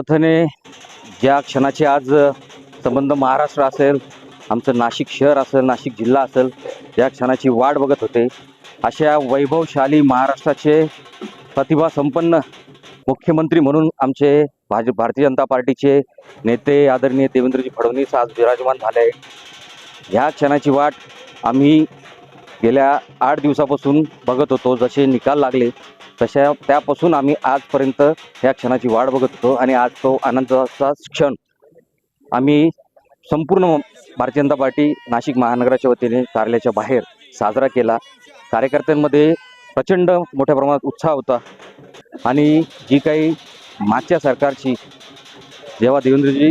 अर्थाने ज्या क्षणाचे आज संबंध महाराष्ट्र असेल आमचं नाशिक शहर असेल नाशिक जिल्हा असेल या क्षणाची वाट बघत होते. अशा वैभवशाली महाराष्ट्राचे प्रतिभा संपन्न मुख्यमंत्री म्हणून आमचे भाज भारतीय जनता पार्टीचे नेते आदरणीय देवेंद्रजी फडणवीस आज विराजमान झाले. ह्या क्षणाची वाट आम्ही गेल्या आठ दिवसापासून बघत होतो जसे निकाल लागले तशा त्यापासून आम्ही आजपर्यंत या क्षणाची वाट बघत होतो आणि आज तो आनंदाचा क्षण. आम्ही संपूर्ण भारतीय जनता पार्टी नाशिक महानगराच्या वतीने कार्यालयाच्या बाहेर साजरा केला. कार्यकर्त्यांमध्ये प्रचंड मोठ्या प्रमाणात उत्साह होता आणि जी काही मागच्या सरकारची जेव्हा देवेंद्रजी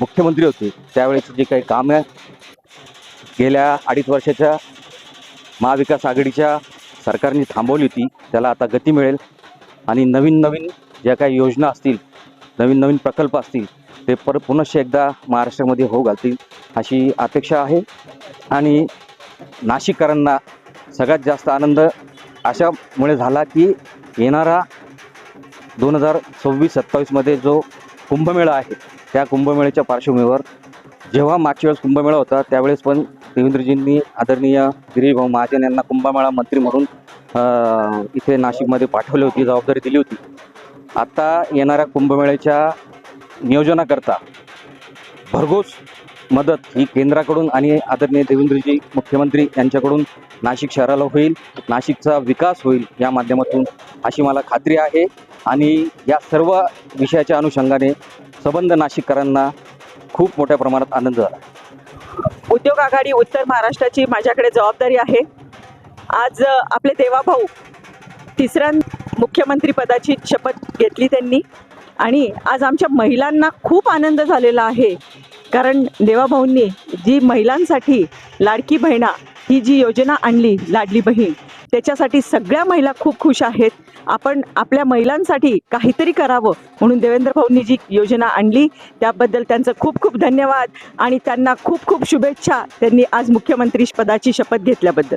मुख्यमंत्री होते त्यावेळेची जी काही कामं गेल्या अडीच वर्षाच्या महाविकास आघाडीच्या सरकारने थांबवली होती त्याला आता गती मिळेल. आणि नवीन नवीन ज्या काही योजना असतील नवीन नवीन प्रकल्प असतील ते पर पुनश्च एकदा महाराष्ट्रामध्ये होऊ घालतील अशी अपेक्षा आहे. आणि नाशिककरांना सगळ्यात जास्त आनंद अशामुळे झाला की येणारा दोन हजार सव्वीस सत्तावीसमध्ये जो कुंभमेळा आहे त्या कुंभमेळ्याच्या पार्श्वभूमीवर जेव्हा मागच्या वेळेस कुंभमेळा होता त्यावेळेस पण देवेंद्रजींनी आदरणीय गिरीभाऊ महाजन यांना कुंभमेळा मंत्री म्हणून इथे नाशिकमध्ये पाठवली होती जबाबदारी दिली होती. आता येणाऱ्या कुंभमेळ्याच्या नियोजनाकरता भरघोस मदत ही केंद्राकडून आणि आदरणीय देवेंद्रजी मुख्यमंत्री यांच्याकडून नाशिक शहराला होईल. नाशिकचा विकास होईल या माध्यमातून अशी मला खात्री आहे. आणि या सर्व विषयाच्या अनुषंगाने सबंध नाशिककरांना खूप मोठ्या प्रमाणात आनंद झाला. उद्योग आघाडी उत्तर महाराष्ट्राची माझ्याकडे जबाबदारी आहे. आज आपले देवाभाऊ तिसऱ्या मुख्यमंत्रीपदाची शपथ घेतली त्यांनी. आणि आज आमच्या महिलांना खूप आनंद झालेला आहे. कारण देवाभाऊंनी जी महिलांसाठी लाडकी बहिणा ही जी योजना आणली लाडली बहीण त्याच्यासाठी सगळ्या महिला खूप खुश आहेत. आपण आपल्या महिलांसाठी काहीतरी करावं म्हणून देवेंद्र भाऊंनी जी योजना आणली. त्याबद्दल त्यांचं खूप खूप धन्यवाद आणि त्यांना खूप खूप शुभेच्छा. त्यांनी आज मुख्यमंत्री पदाची शपथ घेतल्याबद्दल.